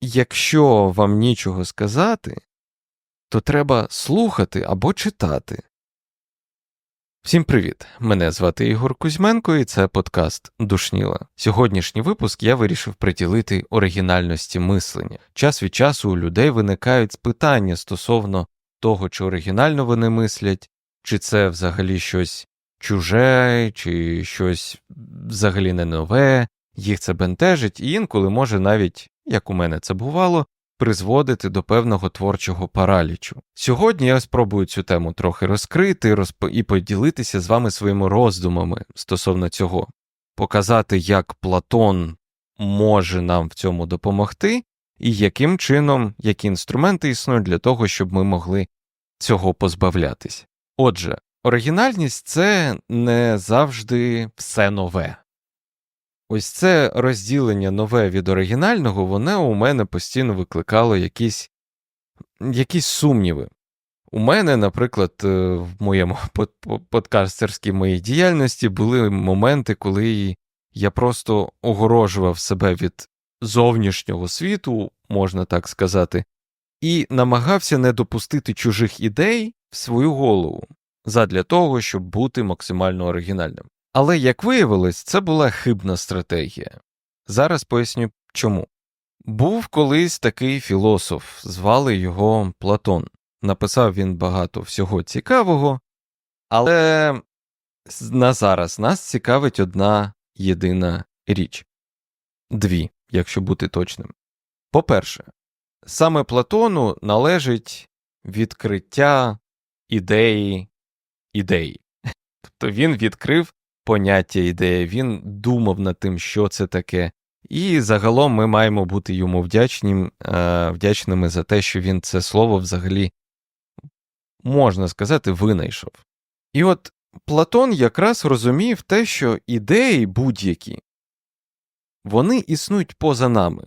якщо вам нічого сказати, то треба слухати або читати. Всім привіт! Мене звати Ігор Кузьменко, і це подкаст Душніла. Сьогоднішній випуск я вирішив приділити оригінальності мислення. Час від часу у людей виникають питання стосовно того, чи оригінально вони мислять, чи це взагалі щось чуже, чи щось взагалі не нове, їх це бентежить, і інколи може навіть, як у мене це бувало, призводити до певного творчого паралічу. Сьогодні я спробую цю тему трохи розкрити розп... і поділитися з вами своїми роздумами стосовно цього, показати, як Платон може нам в цьому допомогти, і яким чином, які інструменти існують для того, щоб ми могли цього позбавлятись. Отже, оригінальність це не завжди все нове. Ось це розділення нове від оригінального, воно у мене постійно викликало якісь якісь сумніви. У мене, наприклад, е, в моєму подкастерській моїй діяльності були моменти, коли я просто огорожував себе від зовнішнього світу, можна так сказати, і намагався не допустити чужих ідей в свою голову задля того, щоб бути максимально оригінальним. Але, як виявилось, це була хибна стратегія. Зараз поясню чому. Був колись такий філософ, звали його Платон. Написав він багато всього цікавого, але на зараз нас цікавить одна єдина річ дві, якщо бути точним. По-перше, саме Платону належить відкриття ідеї ідеї. Тобто він відкрив поняття ідея, він думав над тим, що це таке. І загалом ми маємо бути йому вдячнім, е, вдячними за те, що він це слово взагалі, можна сказати, винайшов. І от Платон якраз розумів те, що ідеї будь-які, вони існують поза нами,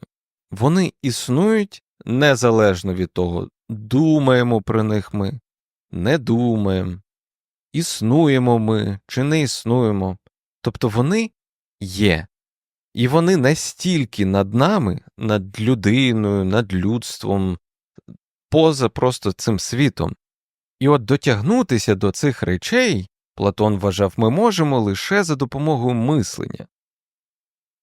вони існують незалежно від того, думаємо про них ми, не думаємо, існуємо ми чи не існуємо. Тобто вони є, і вони настільки над нами, над людиною, над людством, поза просто цим світом. І от дотягнутися до цих речей Платон вважав, ми можемо лише за допомогою мислення.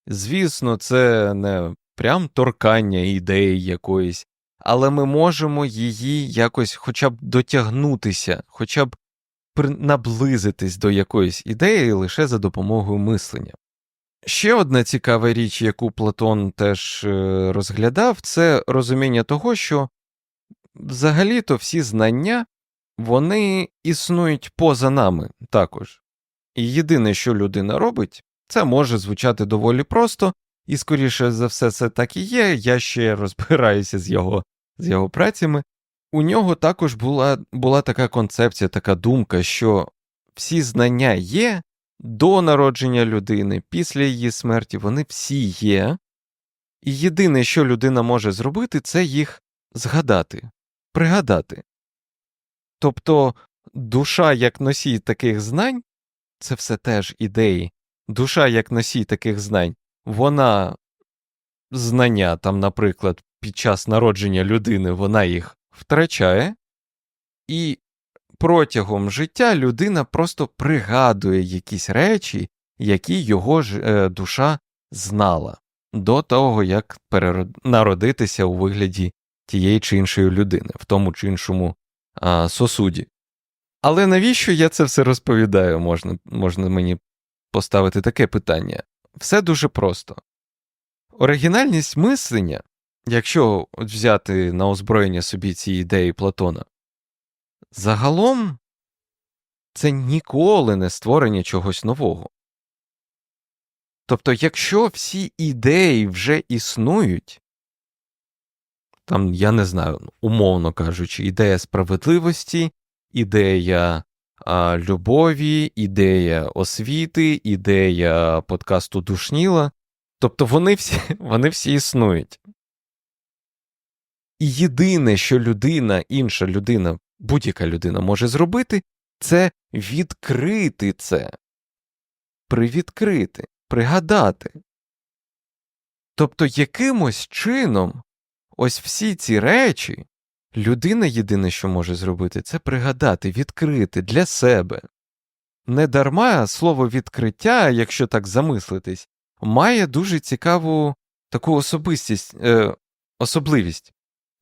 Звісно, це не прям торкання ідеї якоїсь, але ми можемо її якось хоча б дотягнутися, хоча б наблизитись до якоїсь ідеї лише за допомогою мислення. Ще одна цікава річ, яку Платон теж е, розглядав, це розуміння того, що взагалі-то всі знання вони існують поза нами також. І єдине, що людина робить, це може звучати доволі просто, і, скоріше за все, це так і є. Я ще розбираюся з його, з його працями, у нього також була була така концепція, така думка, що всі знання є до народження людини, після її смерті, вони всі є, і єдине, що людина може зробити, це їх згадати, пригадати. Тобто душа як носій таких знань, це все теж ідеї, душа як носій таких знань, вона знання, там, наприклад, під час народження людини вона їх втрачає, і протягом життя людина просто пригадує якісь речі, які його ж е, душа знала до того, як народитися у вигляді тієї чи іншої людини, в тому чи іншому а, сосуді. Але навіщо я це все розповідаю? Можна, Можна мені поставити таке питання. Все дуже просто. Оригінальність мислення якщо взяти на озброєння собі ці ідеї Платона, загалом це ніколи не створення чогось нового. Тобто, якщо всі ідеї вже існують, там, я не знаю, умовно кажучи, ідея справедливості, ідея а, любові, ідея освіти, ідея подкасту Душніла, тобто вони всі, вони всі існують. І єдине, що людина, інша людина, будь-яка людина може зробити, це відкрити це, привідкрити, пригадати. Тобто якимось чином ось всі ці речі людина єдине, що може зробити, це пригадати, відкрити для себе. Недарма слово відкриття, якщо так замислитись, має дуже цікаву таку особистість, е, особливість.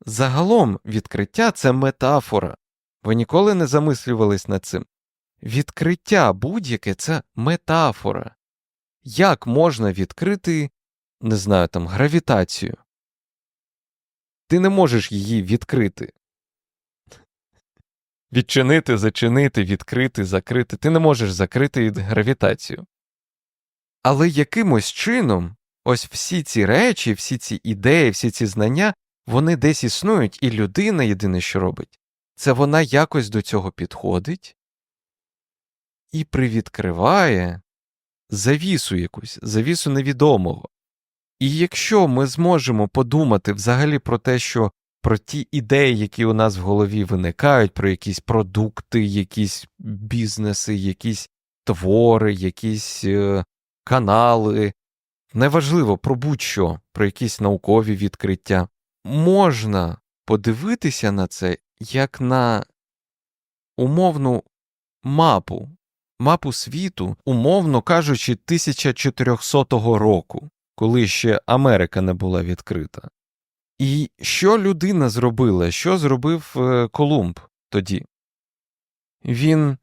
Загалом відкриття це метафора. Ви ніколи не замислювались над цим. Відкриття будь-яке це метафора. Як можна відкрити, не знаю, там, гравітацію? Ти не можеш її відкрити. Відчинити, зачинити, відкрити, закрити. Ти не можеш закрити гравітацію. Але якимось чином ось всі ці речі, всі ці ідеї, всі ці знання, вони десь існують, і людина єдине, що робить, це вона якось до цього підходить і привідкриває завісу якусь, завісу невідомого. І якщо ми зможемо подумати взагалі про те, що про ті ідеї, які у нас в голові виникають, про якісь продукти, якісь бізнеси, якісь твори, якісь е, канали, неважливо про будь-що, про якісь наукові відкриття, можна подивитися на це як на умовну мапу, мапу світу, умовно кажучи, 1400 року, коли ще Америка не була відкрита. І що людина зробила? Що зробив е, Колумб тоді? Він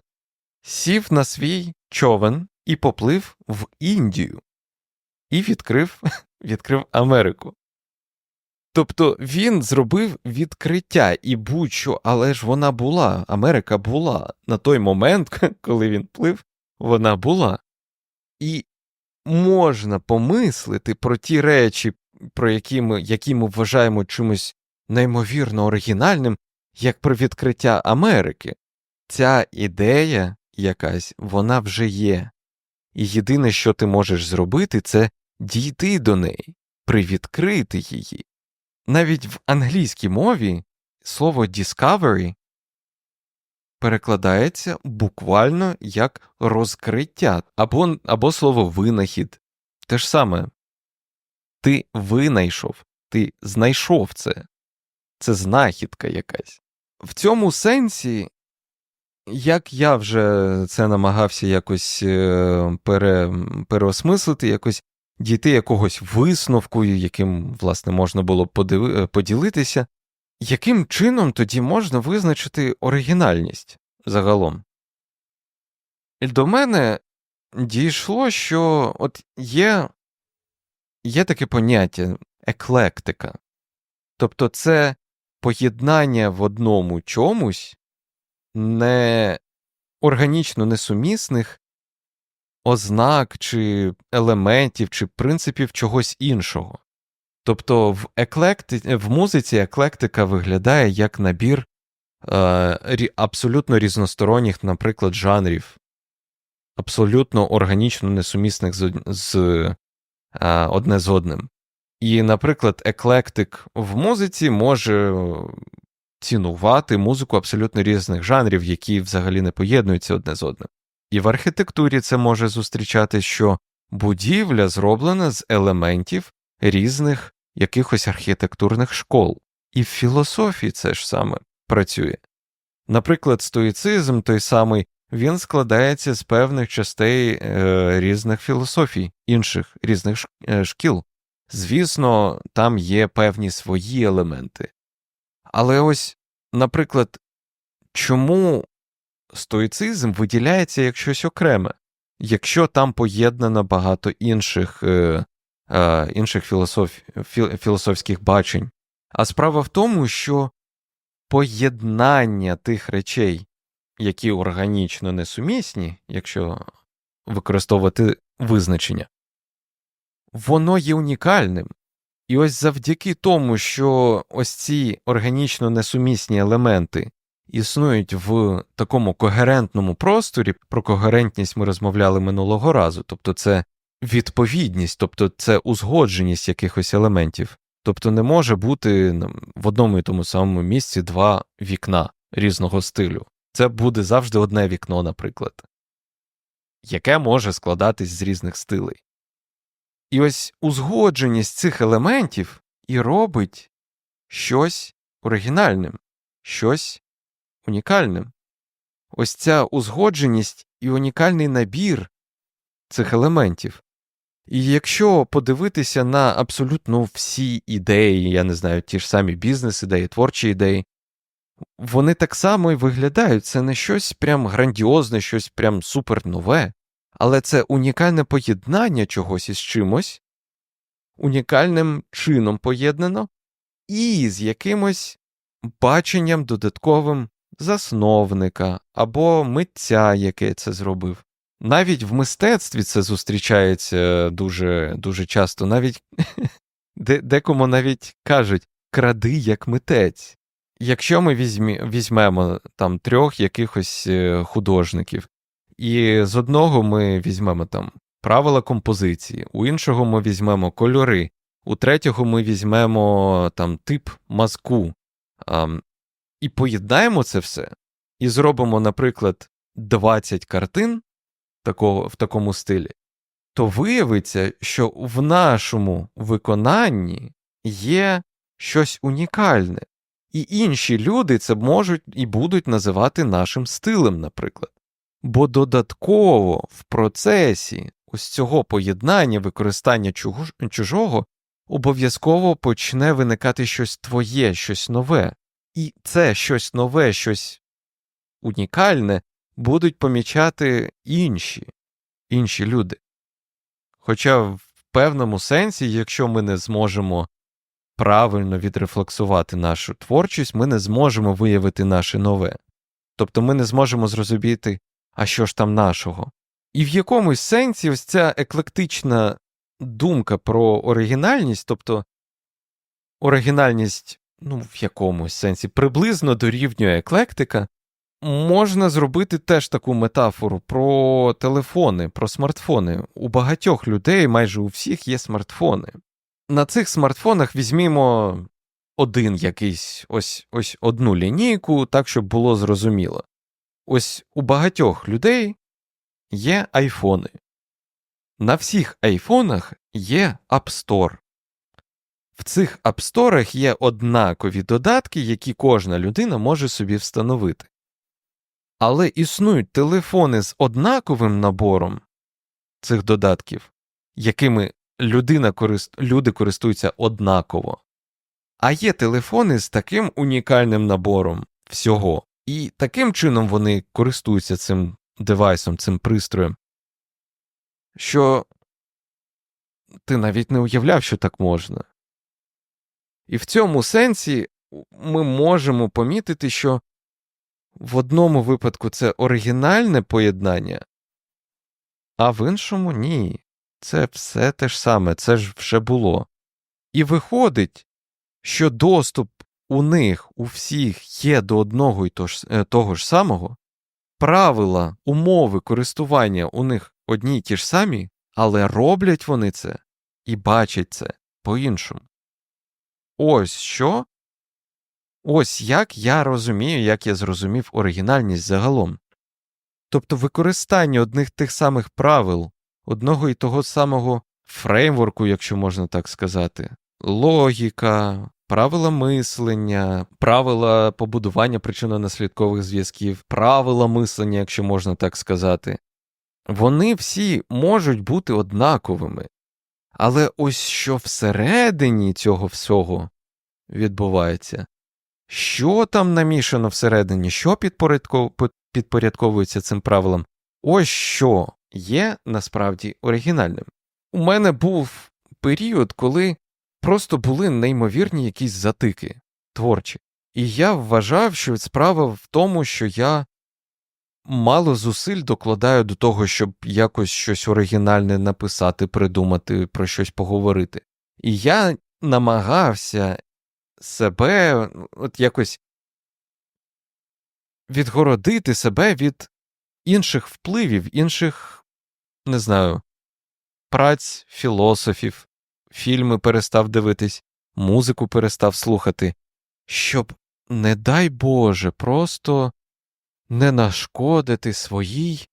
сів на свій човен і поплив в Індію і відкрив, відкрив Америку. Тобто він зробив відкриття і будь-що, але ж вона була, Америка була. На той момент, коли він плив, вона була. І можна помислити про ті речі, про які ми, які ми вважаємо чимось неймовірно оригінальним, як про відкриття Америки. Ця ідея якась, вона вже є. І єдине, що ти можеш зробити, це дійти до неї, привідкрити її. Навіть в англійській мові слово discovery перекладається буквально як розкриття або, або слово винахід. Те ж саме ти винайшов, ти знайшов це, це знахідка якась. В цьому сенсі, як я вже це намагався якось е, пере, переосмислити, якось дійти якогось висновку, яким, власне, можна було е, поділитися, яким чином тоді можна визначити оригінальність загалом? До мене дійшло, що от є є таке поняття еклектика. Тобто це поєднання в одному чомусь не органічно несумісних ознак чи елементів чи принципів чогось іншого. Тобто в еклекти... в музиці еклектика виглядає як набір е, абсолютно різносторонніх, наприклад, жанрів, абсолютно органічно несумісних з, з е, одне з одним. І, наприклад, еклектик в музиці може цінувати музику абсолютно різних жанрів, які взагалі не поєднуються одне з одним. І в архітектурі це може зустрічати, що будівля зроблена з елементів різних якихось архітектурних школ, і в філософії це ж саме працює. Наприклад, стоїцизм той самий він складається з певних частей е, різних філософій, інших різних е, шкіл. Звісно, там є певні свої елементи. Але ось, наприклад, чому стоїцизм виділяється як щось окреме, якщо там поєднано багато інших е, е, інших філософ, фі, філософських бачень. А справа в тому, що поєднання тих речей, які органічно несумісні, якщо використовувати визначення, воно є унікальним. І ось завдяки тому, що ось ці органічно несумісні елементи існують в такому когерентному просторі, про когерентність ми розмовляли минулого разу, тобто це відповідність, тобто це узгодженість якихось елементів. Тобто не може бути в одному і тому самому місці два вікна різного стилю. Це буде завжди одне вікно, наприклад, яке може складатись з різних стилей. І ось узгодженість цих елементів і робить щось оригінальним, щось унікальним. Ось ця узгодженість і унікальний набір цих елементів. І якщо подивитися на абсолютно всі ідеї, я не знаю, ті ж самі бізнес-ідеї, творчі ідеї, вони так само і виглядають. Це не щось прям грандіозне, щось прям супер нове, але це унікальне поєднання чогось із чимось, унікальним чином поєднано, і з якимось баченням додатковим засновника або митця, який це зробив. Навіть в мистецтві це зустрічається дуже дуже часто. Навіть декому навіть кажуть кради як митець. Якщо ми візьмемо там трьох якихось е, художників, і з одного ми візьмемо там правила композиції, у іншого ми візьмемо кольори, у третього ми візьмемо там тип мазку, і поєднаємо це все, і зробимо, наприклад, 20 картин такого, в такому стилі, то виявиться, що в нашому виконанні є щось унікальне, і інші люди це можуть і будуть називати нашим стилем, наприклад. Бо додатково в процесі ось цього поєднання використання чужого обов'язково почне виникати щось твоє, щось нове. І це щось нове, щось унікальне будуть помічати інші, інші люди. Хоча в певному сенсі, якщо ми не зможемо правильно відрефлексувати нашу творчість, ми не зможемо виявити наше нове. Тобто ми не зможемо зрозуміти, а що ж там нашого. І в якомусь сенсі ось ця еклектична думка про оригінальність, тобто оригінальність, ну, в якомусь сенсі, приблизно дорівнює еклектика, можна зробити теж таку метафору про телефони, про смартфони. У багатьох людей, майже у всіх, є смартфони. На цих смартфонах візьмімо один якийсь ось ось одну лінійку, так, щоб було зрозуміло. Ось у багатьох людей є айфони. На всіх айфонах є App Store. В цих Store є однакові додатки, які кожна людина може собі встановити. Але існують телефони з однаковим набором цих додатків, якими людина корист... люди користуються однаково. А є телефони з таким унікальним набором всього, і таким чином вони користуються цим девайсом, цим пристроєм, що ти навіть не уявляв, що так можна. І в цьому сенсі ми можемо помітити, що в одному випадку це оригінальне поєднання, а в іншому ні. Це все те ж саме, це ж вже було. І виходить, що доступ у них у всіх є до одного і е, того ж самого, правила, умови користування у них одні й ті ж самі, але роблять вони це і бачать це по-іншому. Ось що. Ось як я розумію, як я зрозумів оригінальність загалом. Тобто використання одних тих самих правил, одного і того самого фреймворку, якщо можна так сказати, логіка, правила мислення, правила побудування причинно-наслідкових зв'язків, правила мислення, якщо можна так сказати, вони всі можуть бути однаковими. Але ось що всередині цього всього відбувається, що там намішано всередині, що підпорядковується цим правилам, ось що є насправді оригінальним. У мене був період, коли просто були неймовірні якісь затики творчі. І я вважав, що справа в тому, що я мало зусиль докладаю до того, щоб якось щось оригінальне написати, придумати, про щось поговорити. І я намагався себе от якось відгородити себе від інших впливів, інших, не знаю, праць філософів, фільми перестав дивитись, музику перестав слухати, щоб, не дай Боже, просто не нашкодити своїй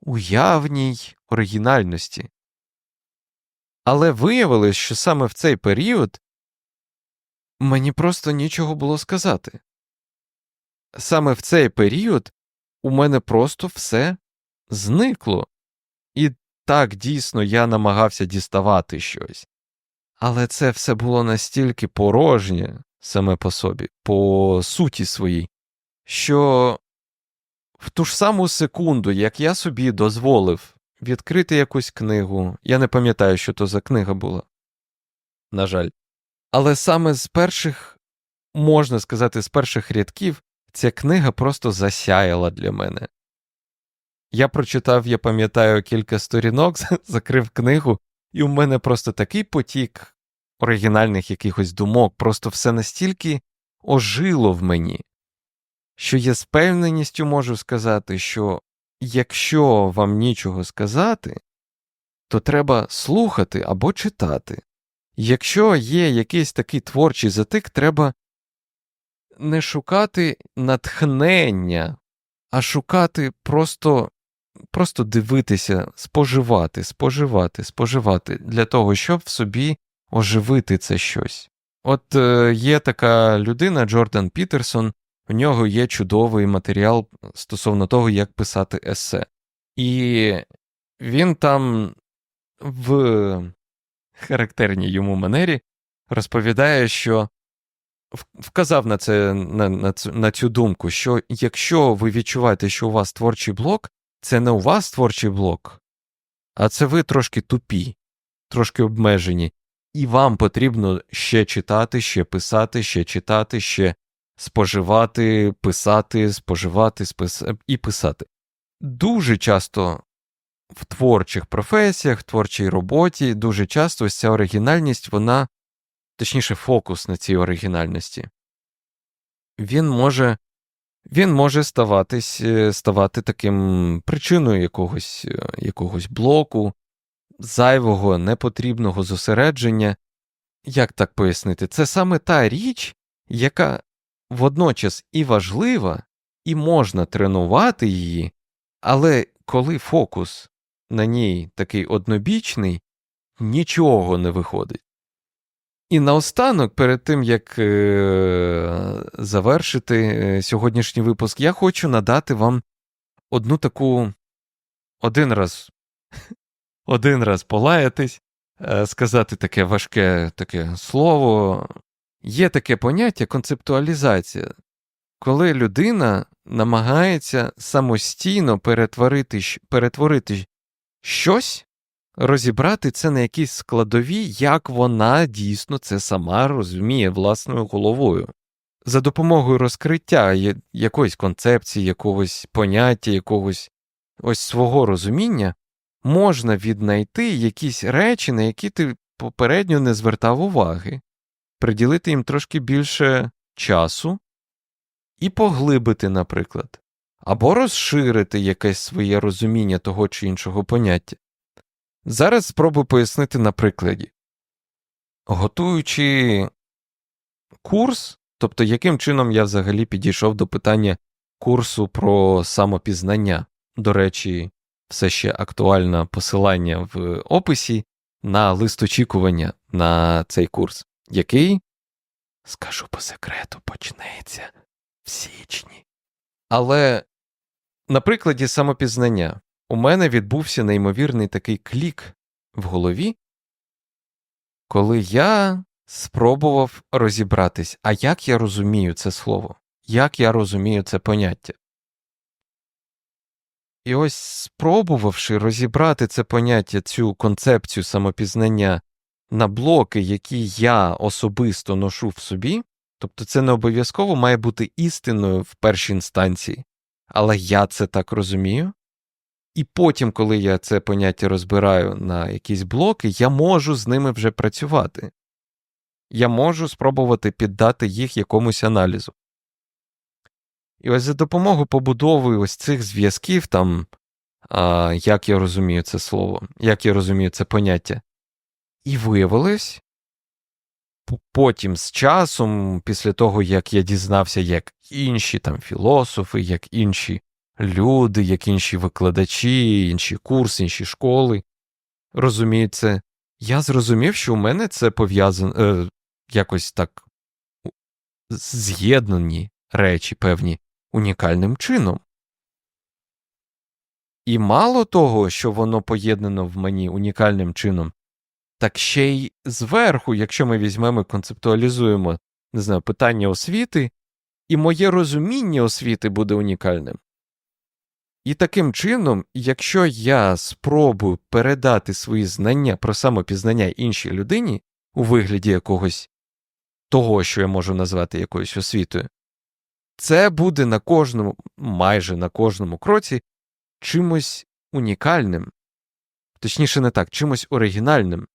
уявній оригінальності. Але виявилось, що саме в цей період мені просто нічого було сказати. Саме в цей період у мене просто все зникло. І так дійсно я намагався діставати щось. Але це все було настільки порожнє саме по собі, по суті своїй, що в ту ж саму секунду, як я собі дозволив відкрити якусь книгу, я не пам'ятаю, що то за книга була, на жаль, але саме з перших, можна сказати, з перших рядків ця книга просто засяяла для мене. Я прочитав, я пам'ятаю, кілька сторінок, закрив книгу, і у мене просто такий потік оригінальних якихось думок, просто все настільки ожило в мені, що я з певненістю можу сказати, що якщо вам нічого сказати, то треба слухати або читати. Якщо є якийсь такий творчий затик, треба не шукати натхнення, а шукати просто просто дивитися, споживати, споживати, споживати для того, щоб в собі оживити це щось. От е, є така людина, Джордан Пітерсон, в нього є чудовий матеріал стосовно того, як писати есе. І він там в характерній йому манері розповідає, що вказав на це на, на, на цю думку, що якщо ви відчуваєте, що у вас творчий блок, це не у вас творчий блок, а це ви трошки тупі, трошки обмежені, і вам потрібно ще читати, ще писати, ще читати, ще споживати, писати, споживати спис... і писати. Дуже часто в творчих професіях, в творчій роботі, дуже часто ось ця оригінальність, вона, точніше, фокус на цій оригінальності, він може він може ставатись, е, ставати таким причиною якогось, е, якогось блоку, зайвого, непотрібного зосередження. Як так пояснити? Це саме та річ, яка водночас і важлива, і можна тренувати її, але коли фокус на ній такий однобічний, нічого не виходить. І наостанок, перед тим як е завершити е, сьогоднішній випуск, я хочу надати вам одну таку один раз один раз полаятись, е сказати таке важке таке слово. Є таке поняття концептуалізація, коли людина намагається самостійно перетворити перетворити щось розібрати це на якісь складові, як вона дійсно це сама розуміє власною головою. За допомогою розкриття якоїсь концепції, якогось поняття, якогось ось свого розуміння можна віднайти якісь речі, на які ти попередньо не звертав уваги, приділити їм трошки більше часу і поглибити, наприклад, або розширити якесь своє розуміння того чи іншого поняття. Зараз спробую пояснити на прикладі. Готуючи курс, тобто яким чином я взагалі підійшов до питання курсу про самопізнання, до речі, все ще актуальне посилання в описі на лист очікування на цей курс, який, скажу по секрету, почнеться в січні. Але на прикладі самопізнання у мене відбувся неймовірний такий клік в голові, коли я спробував розібратись, а як я розумію це слово, як я розумію це поняття. І ось спробувавши розібрати це поняття, цю концепцію самопізнання на блоки, які я особисто ношу в собі, тобто це не обов'язково має бути істиною в першій інстанції, але я це так розумію, і потім, коли я це поняття розбираю на якісь блоки, я можу з ними вже працювати. Я можу спробувати піддати їх якомусь аналізу. І ось за допомогою побудови ось цих зв'язків, там, а, як я розумію це слово, як я розумію це поняття, і виявилось, потім з часом, після того, як я дізнався, як інші там філософи, як інші люди, як інші викладачі, інші курси, інші школи розуміють це. Я зрозумів, що у мене це пов'язано е, якось так з'єднані речі певні унікальним чином. І мало того, що воно поєднано в мені унікальним чином, так ще й зверху, якщо ми візьмемо і концептуалізуємо не знаю, питання освіти, і моє розуміння освіти буде унікальним. І таким чином, якщо я спробую передати свої знання про самопізнання іншій людині у вигляді якогось того, що я можу назвати якоюсь освітою, це буде на кожному, майже на кожному кроці чимось унікальним, точніше, не так, чимось оригінальним.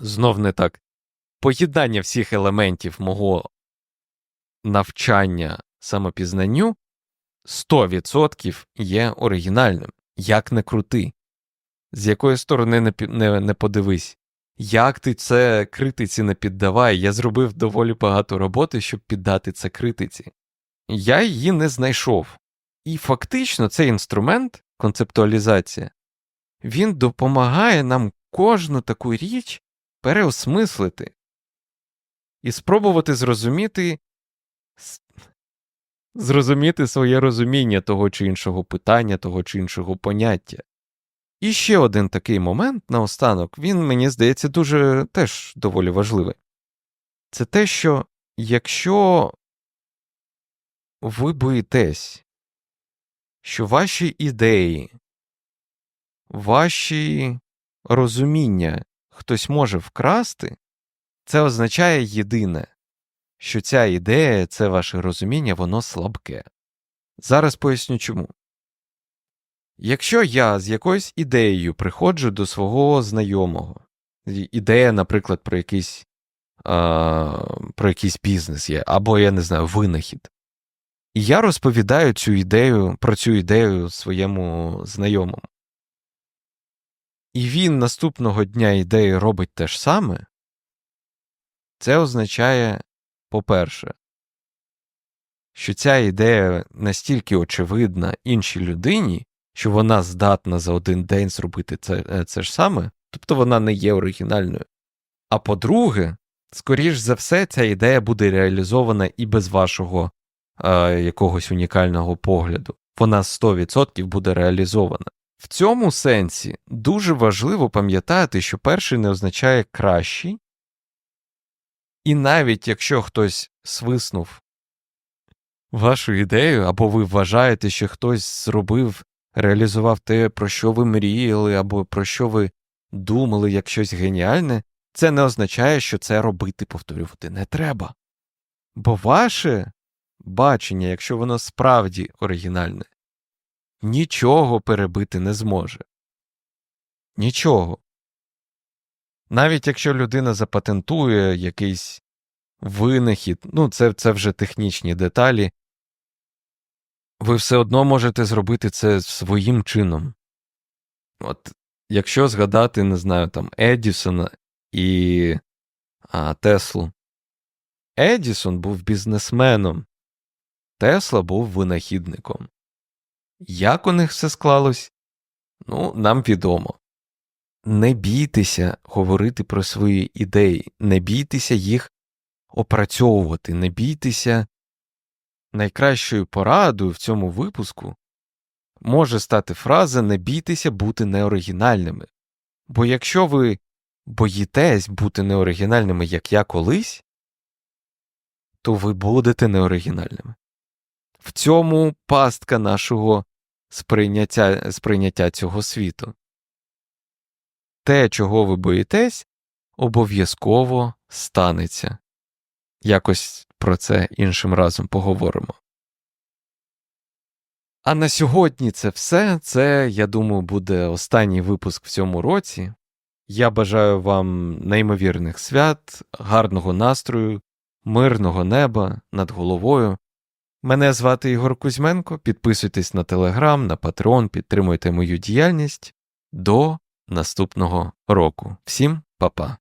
Знов не так. Поєднання всіх елементів мого навчання самопізнанню 100% є оригінальним, як не крути. З якої сторони не, не, не подивись, як ти це критиці не піддавай, я зробив доволі багато роботи, щоб піддати це критиці. Я її не знайшов. І фактично цей інструмент, концептуалізація, він допомагає нам кожну таку річ переосмислити і спробувати зрозуміти зрозуміти своє розуміння того чи іншого питання, того чи іншого поняття. І ще один такий момент наостанок, він, мені здається, дуже теж доволі важливий. Це те, що якщо ви боїтесь, що ваші ідеї, ваші розуміння хтось може вкрасти, це означає єдине, що ця ідея, це ваше розуміння, воно слабке. Зараз поясню чому. Якщо я з якоюсь ідеєю приходжу до свого знайомого, ідея, наприклад, про якийсь а, про якийсь бізнес є, або я не знаю, винахід, і я розповідаю цю ідею про цю ідею своєму знайомому. І він наступного дня ідеї робить те ж саме, це означає, по-перше, що ця ідея настільки очевидна іншій людині, що вона здатна за один день зробити це, е, це ж саме, тобто вона не є оригінальною. А по-друге, скоріш за все, ця ідея буде реалізована і без вашого е, якогось унікального погляду. Вона 100% буде реалізована. В цьому сенсі дуже важливо пам'ятати, що перший не означає кращий, і навіть якщо хтось свиснув вашу ідею, або ви вважаєте, що хтось зробив, реалізував те, про що ви мріяли, або про що ви думали як щось геніальне, це не означає, що це робити, повторювати не треба. Бо ваше бачення, якщо воно справді оригінальне, нічого перебити не зможе. Нічого. Навіть якщо людина запатентує якийсь винахід, ну це це вже технічні деталі, ви все одно можете зробити це своїм чином. От Якщо згадати, не знаю, там Едісона і а, Теслу, Едісон був бізнесменом, Тесла був винахідником. Як у них все склалось? Ну, нам відомо. Не бійтеся говорити про свої ідеї, не бійтеся їх опрацьовувати, не бійтеся найкращою порадою в цьому випуску може стати фраза не бійтеся бути неоригінальними. Бо якщо ви боїтесь бути неоригінальними, як я колись, то ви будете неоригінальними. В цьому пастка нашого сприйняття, сприйняття цього світу. Те, чого ви боїтесь, обов'язково станеться. Якось про це іншим разом поговоримо. А на сьогодні це все. Це, я думаю, буде останній випуск в цьому році. Я бажаю вам неймовірних свят, гарного настрою, мирного неба над головою. Мене звати Ігор Кузьменко. Підписуйтесь на телеграм, на Патреон, підтримуйте мою діяльність. До наступного року. Всім па-па.